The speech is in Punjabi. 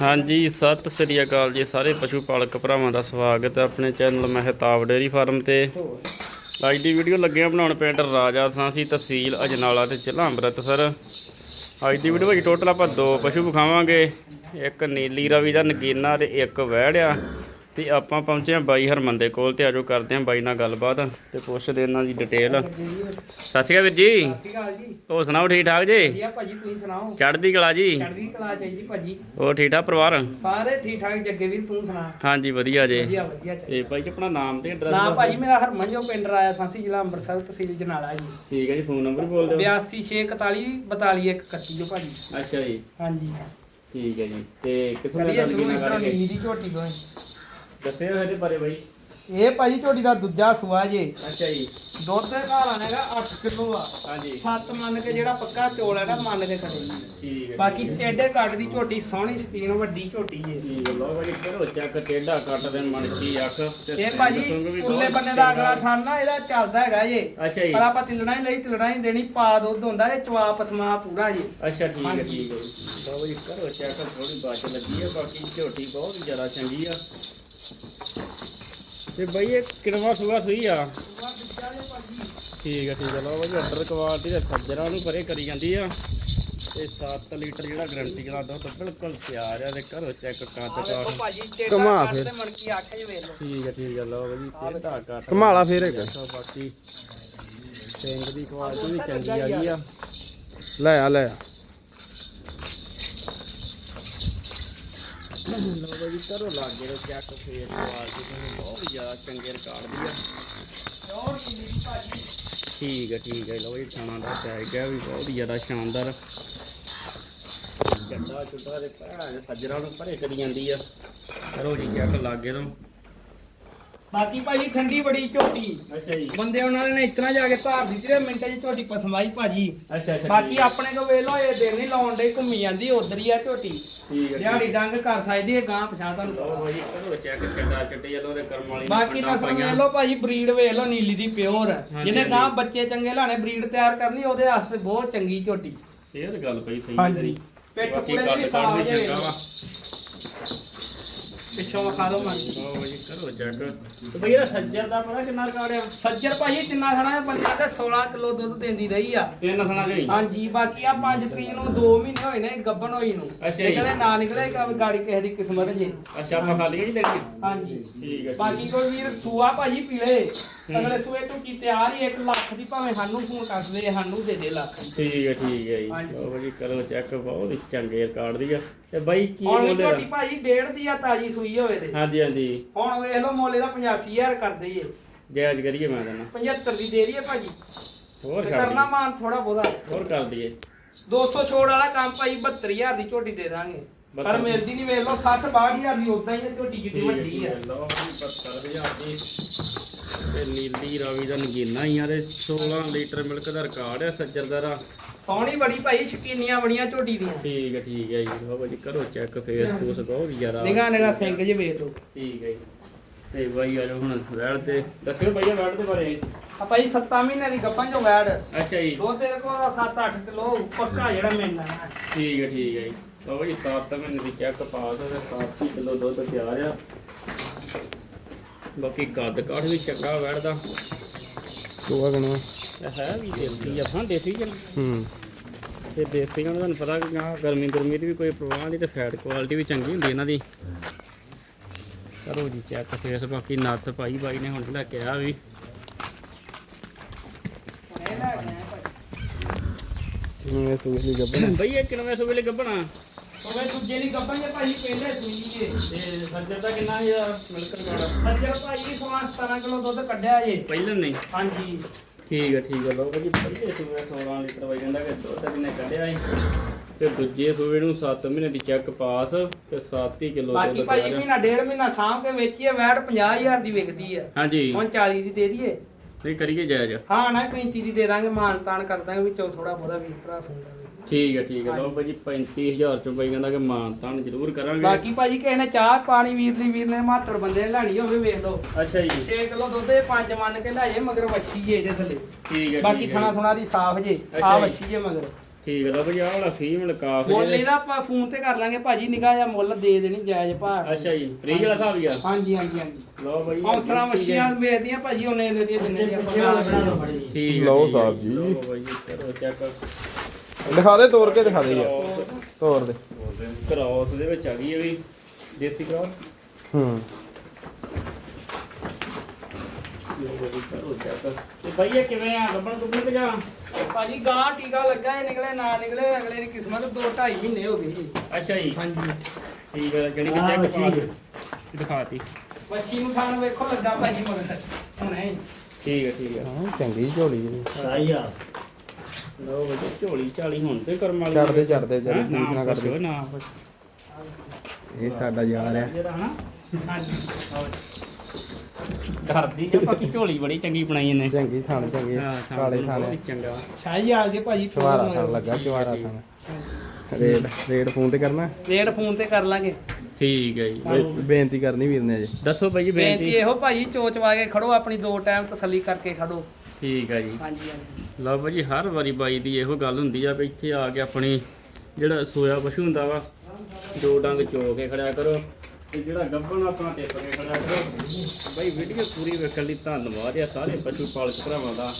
ਹਾਂਜੀ, ਸਤਿ ਸ੍ਰੀ ਅਕਾਲ ਜੀ ਸਾਰੇ ਪਸ਼ੂ ਪਾਲਕ ਭਰਾਵਾਂ ਦਾ ਸਵਾਗਤ ਹੈ ਆਪਣੇ ਚੈਨਲ ਮਹਿਤਾਬ ਡੇਅਰੀ ਫਾਰਮ ਤੇ। ਅੱਜ ਦੀ ਵੀਡੀਓ ਲੱਗਿਆ ਬਣਾਉਣ ਪਿੰਡ ਰਾਜਾ ਸਾਂਸੀ ਤਹਿਸੀਲ ਅਜਨਾਲਾ ਤੇ ਜ਼ਿਲ੍ਹਾ ਅੰਮ੍ਰਿਤਸਰ। ਅੱਜ ਦੀ ਵੀਡੀਓ ਵਿੱਚ ਟੋਟਲ ਆਪਾਂ ਦੋ ਪਸ਼ੂ ਵਿਖਾਵਾਂਗੇ, ਇੱਕ ਨੀਲੀ ਰਵੀ ਦਾ ਨਗੀਨਾ ਤੇ ਇੱਕ ਵਹਿੜਿਆ ਤੇ ਆਪਾਂ ਪਹੁੰਚੇ ਆ ਬਾਈ ਹਰਮਨ ਦੇ ਕੋਲ ਤੇ ਆਜੋ ਕਰਦੇ ਆ ਬਾਈ ਨਾਲ ਗੱਲਬਾਤ ਤੇ ਪੁੱਛਦੇ ਇਹਨਾਂ ਦੀ ਡਿਟੇਲ ਸਤਿ ਸ਼੍ਰੀ ਅਕਾਲ ਵੀਰ ਜੀ। ਸਤਿ ਸ਼੍ਰੀ ਅਕਾਲ ਜੀ। ਹੋਰ ਸੁਣਾਓ ਠੀਕ ਠਾਕ ਜੀ? ਵਧੀਆ ਭਾਜੀ ਤੁਸੀਂ ਸੁਣਾਓ? ਚੜ੍ਹਦੀ ਕਲਾ ਜੀ? ਚੜ੍ਹਦੀ ਕਲਾ ਚਾਹੀਦੀ ਭਾਜੀ। ਹੋਰ ਠੀਕ ਠਾਕ ਪਰਿਵਾਰ? ਸਾਰੇ ਠੀਕ ਠਾਕ ਜੱਗੇ ਵੀਰ ਤੂੰ ਸੁਣਾ? ਹਾਂਜੀ ਵਧੀਆ ਜੀ। ਵਧੀਆ ਵਧੀਆ ਚਾਹੀਦਾ। ਤੇ ਭਾਈ ਜੀ ਆਪਣਾ ਨਾਮ ਤੇ ਐਡਰੈਸ ਨਾਮ ਭਾਜੀ ਮੇਰਾ ਹਰਮਨ ਜੋ ਪਿੰਡ ਰਾਇਆ ਸਾਂਸੀ ਜ਼ਿਲ੍ਹਾ ਅੰਮ੍ਰਿਤਸਰ ਤਹਿਸੀਲ ਜਨਾਲਾ ਜੀ। ਠੀਕ ਹੈ ਜੀ ਫੋਨ ਨੰਬਰ ਬੋਲ ਦਿਓ। 8261 42131 ਜੋ ਭਾਜੀ। ਅੱਛਾ ਜੀ। ਹਾਂਜੀ। ਠੀਕ ਹੈ ਜੀ। ਤੇ ਕਿੱਥੋਂ ਦਾ ਗੱਲ ਇਤਰਾ ਕਰਕੇ? ਨੀਲੀ ਦੀ ਝੋਟੀ ਤੋਂ ਦੱਸਿਓ ਇਹਦੇ ਬਾਰੇ ਬਾਈ? ਇਹ ਭਾਜੀ ਝੋਟੀ ਦਾ ਦੂਜਾ ਸੂਆ ਜੇ। ਅੱਛਾ ਜੀ। ਦੁੱਧ ਦੇ ਘਰ ਆਣੇਗਾ 8 ਕਿਲੋ ਆ। ਹਾਂਜੀ। ਸੱਤ ਮੰਨ ਕੇ ਜਿਹੜਾ ਪੱਕਾ ਚੋਲ ਹੈਗਾ ਮੰਨ ਕੇ ਕਰੇ ਠੀਕ ਹੈ ਬਾਕੀ ਟੇਡੇ ਕੱਟ ਦੀ ਝੋਟੀ ਸੋਹਣੀ ਸਕੀਨ ਵੱਡੀ ਝੋਟੀ ਜੇ। ਠੀਕ ਹੈ ਲੋ ਬਾਈ ਕਰੋ ਚੈੱਕ ਟੇਡਾ ਕੱਟ ਦੇ ਮਣਕੀ ਅੱਖ। ਤੇ ਇਹ ਭਾਜੀ ਉੱਲੇ ਬੰਨੇ ਦਾ ਅਗਲਾ ਥਾਨ ਨਾ ਇਹਦਾ ਚੱਲਦਾ ਹੈਗਾ ਜੇ। ਅੱਛਾ ਜੀ। ਪਰ ਆਪਾਂ ਤਿਲਣਾ ਹੀ ਲਈ ਤਿਲਣਾ ਹੀ ਦੇਣੀ ਪਾ ਦੁੱਧ ਹੁੰਦਾ ਇਹ ਚਵਾ ਪਸਮਾ ਪੂਰਾ ਜੀ। ਅੱਛਾ ਠੀਕ ਹੈ। ਠੀਕ ਹੈ। ਲਓ ਬਾਈ ਕਰੋ ਚੈੱਕ ਥੋੜੀ ਬਾਤ ਲੱਗੀ ਹੈ ਬਾਕੀ ਝੋਟੀ ਬਹੁਤ ਜ਼ਿਆਦਾ ਚੰਗੀ ਆ। ਤੇ ਬਾਈ ਇਹ ਕਿੰਨਵਾ ਸੂਆ ਸੂਈ ਆ। ਠੀਕ ਹੈ ਠੀਕ ਹੈ ਲਓ ਬਾਈ ਅੰਡਰ ਕੁਆਲਿਟੀ ਦੇ ਸੱਜਰਾਂ ਨੂੰ ਪਰੇ ਕਰੀ ਜਾਂਦੀ ਆ। ਤੇ 7 ਲੀਟਰ ਜਿਹੜਾ ਗਰੰਟੀ ਵਾਲਾ ਦੁੱਧ ਬਿਲਕੁਲ ਤਿਆਰ ਆ ਤੇ ਕਰੋ ਚੈੱਕ ਆ ਟੇਡਾ ਘੁਮਾ ਕੱਟ ਫਿਰ। ਤੇ ਮਣਕੀ ਅੱਖ ਚ ਵੇਖ ਲਓ। ਠੀਕ ਹੈ ਠੀਕ ਹੈ ਲਓ ਬਾਈ ਤੇਦਾ ਕੱਟ ਘੁਮਾਲਾ ਫਿਰ ਇੱਕ। ਬਾਕੀ ਸਿੰਗ ਦੀ ਕੁਆਲਿਟੀ ਵੀ ਚੰਗੀ ਆ ਗਈ ਆ। ਲੈ ਆ ਲੈ ਆ। ਲਓ ਬਾਈ ਕਰੋ ਲਾਗੇ ਰੋ ਚੈੱਕ ਫੇਰ ਕੁਆਲਿਟੀ ਤੁਹਾਨੂੰ ਬਹੁਤ ਜ਼ਿਆਦਾ ਚੰਗੇ ਰਿਕਾਰਡ ਦੀ ਆ ਹੋਰ ਕਿੰਨੀ ਭਾਜੀ ਠੀਕ ਹੈ ਠੀਕ ਹੈ ਲਓ ਜੀ, ਖਾਣਾ ਦਾ ਸਾਈਜ਼ ਹੈ ਵੀ ਬਹੁਤ ਜ਼ਿਆਦਾ ਸ਼ਾਨਦਾਰ। ਜੱਟਾ ਚੁੱਟਾ ਦੇ ਭੈਣ, ਸੱਜਰਾਂ ਨੂੰ ਭਰੇ ਕਰੀ ਜਾਂਦੀ ਆ। ਕਰੋ ਜੀ ਚੈੱਕ ਲਾਗੇ ਤੋਂ ਬਾਕੀ ਭਾਜੀ ਠੰਡੀ ਬੜੀ ਝੋਟੀ। ਅੱਛਾ ਜੀ। ਬੰਦੇ ਉਹਨਾਂ ਨੇ ਇਤਨਾ ਜਾ ਕੇ ਧਾਰ ਦਿੱਤੀ ਤੇ ਮਿੰਟਾਂ 'ਚ ਝੋਟੀ ਪਸਮਾਈ ਭਾਜੀ। ਅੱਛਾ ਅੱਛਾ ਬਾਕੀ ਆਪਣੇ ਕੋ ਵੇਖ ਲਓ ਇਹ ਦਿਨ ਨਹੀਂ ਲਾਉਣ ਦੇ ਘੁੰਮੀ ਜਾਂਦੀ ਉਧਰ ਹੀ ਆ ਝੋਟੀ। ਠੀਕ ਹੈ ਦਿਹਾੜੀ ਡੰਗ ਕਰ ਸਕਦੀ ਹੈ ਗਾਂ ਪਛਾਣ ਤੁਹਾਨੂੰ। ਲਓ ਬਾਈ ਕਰੋ ਚੈੱਕ ਚੱਡਾ ਚਿੱਟੇ ਯੈਲੋ ਦੇ ਕਰਮ ਵਾਲੀ ਬਾਕੀ ਨਸਲ। ਵੇਖ ਲਓ ਭਾਜੀ ਬਰੀਡ ਵੇਖ ਲਓ ਨੀਲੀ ਦੀ ਪਿਓਰ ਹਾਂਜੀ, ਜਿਹਨੇ ਹਾਂਜੀ। ਗਾਂ ਬੱਚੇ ਚੰਗੇ ਲਾਣੇ ਬਰੀਡ ਤਿਆਰ ਕਰਨੀ ਉਹਦੇ ਵਾਸਤੇ ਬਹੁਤ ਚੰਗੀ ਝੋਟੀ। ਇਹ ਗੱਲ ਪਈ ਸਹੀ ਹਾਂਜੀ। ਤੇਰੀ। ਪਿੱਠ ਬਾਕੀ ਪੂਰੇ ਕੱਦ ਸਾਫ਼ ਵਾ। ਪਿੱਛੋਂ ਵਿਖਾ ਦਿਓ ਮਨ ਲਓ ਬਾਈ ਕਰੋ ਚੈੱਕ ਤੇ ਬਈ ਇਹਦਾ ਸੱਜਰ ਦਾ ਪਤਾ ਕਿੰਨਾ ਰਿਕਾਰਡ ਆ? ਸੱਜਰ ਭਾਜੀ ਤਿੰਨਾਂ ਥਣਾ ਤੇ 16 ਕਿਲੋ ਦੁੱਧ ਦਿੰਦੀ ਰਹੀ ਆ। ਤਿੰਨ ਥਣਾ ਲਈ। ਹਾਂਜੀ ਬਾਕੀ ਆ 5 ਤਰੀਕ ਨੂੰ 2 ਮਹੀਨੇ ਹੋਏ ਨੇ ਗੱਬਣ ਹੋਈ ਨੂੰ। ਅੱਛਾ ਇਹ ਜੀ। ਕਹਿੰਦੇ ਨਾ ਨਿਕਲੇ ਕਿ ਗਾੜੀ ਕਿਸੇ ਦੀ ਕਿਸਮਤ ਜੇ। ਅੱਛਾ ਆਪਾਂ ਖਾ ਲਈਏ ਜੀ ਤੇਰੀ? ਹਾਂਜੀ। ਠੀਕ ਹੈ ਬਾਕੀ ਕੋਈ ਵੀਰ ਸੂਆ ਭਾਜੀ ਪੀਲੇ ਅਗਲੇ ਸੂਏ ਟੁੱਕੀ ਤਿਆਰ ਹੀ 1 ਲੱਖ ਦੀ ਭਾਵੇਂ ਸਾਨੂੰ ਫੋਨ ਕਰਦੇ ਸਾਨੂੰ ਦੇ ਦੇ ਲੱਖ। ਦੀ। ਠੀਕ ਹੈ ਠੀਕ ਹੈ ਜੀ। ਲਓ ਬਾਈ ਕਰੋ ਚੈੱਕ ਬਹੁਤ ਚੰਗੇ ਰਿਕਾਰਡ ਦੀ ਆ। ਤੇ ਬਾਈ ਕੀ ਹੁਣ ਮੁੱਲ ਝੋਟੀ ਇਹਦਾ? ਭਾਜੀ ਡੇਢ ਦੀ ਆ ਤਾਜੀ ਸੂਈ ਹੋਵੇ ਤੇ। ਹਾਂਜੀ ਹਾਂਜੀ। ਹੁਣ ਵੇਖ ਲਓ ਮੋਲੇ ਦਾ 85000 ਕਰਦੇ ਏ ਜਾਇਜ਼ ਕਰੀਏ ਮੈਂ ਕਹਿੰਦਾ 75 ਦੀ ਦੇ ਰਹੀ ਹੈ ਭਾਜੀ। ਹੋਰ ਤੇ ਕਰ ਕਰਨਾ ਦਈਏ। ਮਾਨ ਥੋੜਾ ਬਹੁਤਾ। ਹੋਰ ਕਰ ਦਈਏ। 200 ਛੋੜ ਵਾਲਾ ਕੰਮ ਭਾਈ 72000 ਦੀ ਝੋਟੀ ਦੇ ਦਾਂਗੇ। ਪਰ। ਮਿਲਦੀ ਨਹੀਂ ਵੇਖ ਲਓ 60 62000 ਦੀ ਉਦਾਂ ਹੀ ਆ ਝੋਟੀ ਹੈ, ਵੱਡੀ ਆ। ਲਓ ਜੀ 72000 ਦੀ। ਤੇ ਨੀਲੀ ਰਾਵੀ ਦਾ ਨਗੀਨਾ ਹੀ ਆ ਤੇ 16 ਲੀਟਰ ਮਿਲਕ ਦਾ ਰਿਕਾਰਡ ਆ ਸੱਜਰ ਦਾ ਸੋਹਣੀ ਬੜੀ ਭਾਈ ਸ਼ਕੀਨੀਆਂ ਬੜੀਆਂ ਝੋਟੀ ਦੀਆਂ। ਠੀਕ ਹੈ ਠੀਕ ਹੈ ਜੀ। ਲਓ ਬਾਈ ਕਰੋ ਚੈੱਕ ਫੇਸ ਫੂਸ ਬਹੁਤ ਜ਼ਿਆਦਾ ਨਿਗਾ ਨਿਗਾ ਸਿੰਘ ਜੇ ਵੇਖ ਲਓ। ਠੀਕ ਹੈ ਜੀ। ਤੇ ਬਾਈ ਆ ਜਾਓ ਹੁਣ ਵੈੜ ਤੇ। ਦੱਸਿਓ ਭਈਆ ਵੈੜ ਦੇ ਬਾਰੇ। ਆ ਭਾਈ 7 ਮਹੀਨੇ ਦੀ ਗੱਪਾਂ ਚੋਂ ਵੈੜ। ਅੱਛਾ ਜੀ। ਦੋ ਤੇਰੇ ਕੋਲ 7-8 ਕਿਲੋ ਪੱਕਾ ਜਿਹੜਾ ਮਿਲਣਾ ਹੈ। ਠੀਕ ਹੈ ਠੀਕ ਹੈ ਜੀ। ਲਓ ਬਾਈ 7 ਮਹੀਨੇ ਦੀ ਚੈੱਕ ਪਾਸ ਤੇ 7 ਕਿਲੋ ਦੁੱਧ ਤਿਆਰ ਆ। ਬਾਕੀ ਕੱਦ ਕਾਠ ਵੀ ਚੰਗਾ ਵੈੜਦਾ ਸੂਆ ਗਣਾ। ਹੈ ਵੀ ਦੇਸੀ ਆਪਾਂ ਦੇਸੀ ਚੱਲ ਹੂੰ ਤੇ ਦੇਸੀ ਨੂੰ ਤੁਹਾਨੂੰ ਪਤਾ ਕਿ ਗਾਂ ਗਰਮੀ ਗਰਮੀ ਦੀ ਵੀ ਕੋਈ ਪ੍ਰਵਾਹ ਨਹੀਂ ਤੇ ਫੈਟ ਕੁਆਲਿਟੀ ਵੀ ਚੰਗੀ ਹੁੰਦੀ ਇਹਨਾਂ ਦੀ। ਕਰੋ ਜੀ ਚੈੱਕ ਫੇਸ ਬਾਕੀ ਨੱਥ ਪਾਈ ਬਾਈ ਨੇ ਹੁਣ ਲੈ ਕੇ ਆ ਵੀ। ਇਹ ਲੈ ਕੇ ਆਏ ਭਾਈ ਇਹ ਸੂਈ ਦੀ ਗੱਬਣ ਬਈ ਇਹ ਕਿੰਨੇ ਸੌ ਵੇਲੇ ਗੱਬਣਾ ਉਹ ਦੂਜੇ ਗੱਪਾਂ ਜੇ ਭਾਈ ਪਹਿਲੇ ਸੂਈ ਜੇ ਤੇ ਸੱਜਰ ਦਾ ਕਿੰਨਾ ਯਾਰ ਮਿਲਕ ਰਿਕਾਰਡ ਸੱਜਰ ਭਾਈ ਸਮਾਂ 17 ਕਿਲੋ ਦੁੱਧ ਕੱਢਿਆ ਜੇ। ਪਹਿਲਾਂ ਨਹੀਂ। ਹਾਂਜੀ। ਠੀਕ ਹੈ ਠੀਕ ਹੈ ਲੋ ਜੀ ਪਹਿਲੇ ਸੂਏ 16 ਲੀਟਰ ਵਈ ਜਾਂਦਾ ਕਿ ਦੁੱਧ ਇਹਨੇ ਕੱਢਿਆ ਸੀ। ਤੇ ਦੂਜੇ ਸੂਏ ਨੂੰ 7 ਮਹੀਨੇ ਦੀ ਚੈੱਕ ਪਾਸ ਤੇ 7 ਹੀ ਕਿਲੋ ਬਾਕੀ ਦੁੱਧ। ਮਹੀਨਾ ਡੇਢ ਮਹੀਨਾ ਸਾਂਭ ਕੇ ਵੇਚੀਏ ਵੈਟ 50000 ਦੀ ਵਿਕਦੀ ਆ। ਹਾਂਜੀ। 40 ਦੀ ਦੇ ਦਈਏ। ਨਹੀਂ ਕਰੀਏ ਜਾਇਜ਼। ਹਾਂ ਨਾ 35 ਦੀ ਦੇ ਦਾਂਗੇ ਮਾਨ ਤਾਨ ਕਰ ਦਾਂਗੇ ਵਿੱਚੋਂ ਥੋੜਾ ਬਹੁਤਾ ਵੀ ਭਰਾ ਫੋਂਦਾ ਠੀਕ ਹੈ ਠੀਕ ਹੈ। ਲੋ ਭਾਜੀ 35000 ਚ ਬਈ ਕਹਿੰਦਾ ਕਿ ਮਾਨ ਤਾਨ ਜ਼ਰੂਰ ਕਰਾਂਗੇ। ਬਾਕੀ ਭਾਜੀ ਕਿਸੇ ਨੇ ਚਾਹ ਪਾਣੀ ਵੀਰ ਦੀ ਵੀਰ ਨੇ ਮਾਤੜ ਬੰਦੇ ਨੇ ਲੈਣੀ ਹੋਵੇ ਵੇਖ ਲਓ। ਅੱਛਾ ਜੀ। 6 ਕਿਲੋ ਦੁੱਧ ਇਹ ਪੰਜ ਮੰਨ ਕੇ ਲੈ ਜੇ ਮਗਰ ਵੱਛੀ ਜੇ ਇਹਦੇ ਥੱਲੇ। ਠੀਕ ਹੈ ਬਾਕੀ। ਥਣਾ ਥੁਣਾ ਦੀ ਸਾਫ਼ ਜੇ ਅੱਛਾ ਆ ਜੀ। ਵੱਛੀ ਜੇ ਮਗਰ। ਠੀਕ ਹੈ ਲਓ ਬਈ ਆਹ ਵਾਲਾ ਫੀਮੇਲ ਕਾਫ ਮੁੱਲ ਇਹਦਾ ਆਪਾਂ ਫੋਨ ਤੇ ਕਰ ਲਾਂਗੇ ਭਾਜੀ ਨਿਗਾਹ ਜਾਂ ਮੁੱਲ ਦੇ ਦੇਣੀ ਜਾਇਜ਼ ਭਾਅ। ਅੱਛਾ ਜੀ ਫ੍ਰੀ ਵਾਲਾ ਹਿਸਾਬ ਹੀ ਆ। ਹਾਂਜੀ ਹਾਂਜੀ ਹਾਂਜੀ। ਲਓ ਬਈ ਹੌਸਲਾ ਮੱਛੀਆਂ ਵੇਚਦੀਆਂ ਭਾਜੀ ਉਹਨੇ ਦੇ ਦੀਆਂ ਜਿੰਨੇ ਆਪਾਂ ਠੀਕ ਹੈ ਲਓ ਠੀਕ ਹੈ। ਸਾਹਿਬ ਜੀ। ਲਓ ਬਾਈ ਜੀ ਕਰੋ ਚੈੱਕ ਦਿਖਾ ਦੇ ਤੋੜ ਕੇ ਦਿਖਾ ਦੇ ਯਾਰ। ਤੋੜ ਦੇ। ਕ੍ਰਾਸ ਦੇ ਵਿੱਚ ਆ ਗਈ ਇਹ ਵੀ ਦੇਸੀ ਕ੍ਰਾਸ ਹੂੰ। ਤੇ ਇਹ ਕਿਵੇਂ ਆ? ਗੁੱਬਣ ਤੇ ਜਾ ਭਾਜੀ। ਗਾਂ ਟੀਕਾ ਲੱਗਾ ਇਹ ਨਿਕਲੇ ਨਾ ਨਿਕਲੇ ਅਗਲੇ ਦੀ ਕਿਸਮਤ 2 2.5 ਮਹੀਨੇ ਹੋ ਗਏ ਜੀ। ਅੱਛਾ ਜੀ। ਹਾਂਜੀ। ਠੀਕ ਹੈ ਜਿਹੜੀ ਕਿ ਚੈੱਕ ਪਾ ਕੇ ਦਿਖਾਤੀ? ਮੱਛੀ ਨੂੰ ਖਾਣ ਵੇਖੋ ਲੱਗਾ ਭਾਜੀ ਮਗਰ। ਹੁਣੇ। ਠੀਕ ਹੈ ਠੀਕ ਹੈ ਹਾਂ ਚੰਗੀ ਝੋਲੀ ਜੀ। ਲਓ ਬਾਈ ਝੋਲੀ ਝਾਲੀ ਹੁਣ ਤੇ ਕਰਮ ਵਾਲੀ ਚੜਦੇ ਚੜਦੇ ਜਰੀ ਹੈਂ? ਪੂਛ ਨਾ ਨਾ ਕੁਛ। ਇਹ ਸਾਡਾ ਯਾਰ ਆ ਜਿਹੜਾ ਹਨਾ? ਹਾਂਜੀ ਡਰਦੀ ਆ ਬਾਕੀ ਝੋਲੀ ਬੜੀ ਚੰਗੀ ਬਣਾਈ ਇਹਨੇ। ਚੰਗੀ ਥਣ ਚੰਗੀ ਹਾਂ ਥਾਂ ਕਾਲੇ ਬਹੁਤ ਥਾਣੇ ਚੰਗਾ। ਸ਼ਾਹੀ ਆ ਜੇ ਭਾਜੀ ਚਵਾਰਾ ਥਣ ਲੱਗਾ ਚਵਾਰਾ ਥਣ ਰੇਡ ਰੇਡ ਫੋਨ ਤੇ ਕਰਨਾ? ਰੇਟ ਫੋਨ ਤੇ ਕਰ ਲਾਂਗੇ। ਠੀਕ ਹੈ ਜੀ। ਬੇ- ਬੇਨਤੀ ਕਰਨੀ ਵੀਰ ਨੇ ਜੀ ਦੱਸੋ ਬਾਈ ਜੀ ਬੇਨਤੀ। ਬੇਨਤੀ ਇਹੋ ਭਾਜੀ ਚੋਚਵਾ ਕੇ ਖੜੋ ਆਪਣੀ ਦੋ ਟਾਈਮ ਤਸੱਲੀ ਕਰਕੇ ਖੜੋ। ਠੀਕ ਹੈ ਜੀ। ਹਾਂਜੀ ਹਾਂਜੀ। ਲਓ ਜੀ ਹਰ ਵਾਰੀ ਬਾਈ ਦੀ ਇਹੋ ਗੱਲ ਹੁੰਦੀ ਆ ਵੀ ਇੱਥੇ ਆ ਕੇ ਆਪਣੀ ਜਿਹੜਾ ਸੋਇਆ ਪਸ਼ੂ ਹੁੰਦਾ ਵਾ ਦੋ ਡੰਗ ਚੋ ਕੇ ਖੜਿਆ ਕਰੋ ਤੇ ਜਿਹੜਾ ਗੱਭਣ ਆਪਣਾ ਟਿੱਪ ਕੇ ਖੜਿਆ ਕਰੋ। ਬਾਈ ਵੀਡੀਓ ਪੂਰੀ ਵੇਖਣ ਲਈ ਧੰਨਵਾਦ ਆ ਸਾਰੇ ਪਸ਼ੂ ਪਾਲਕ ਭਰਾਵਾਂ ਦਾ।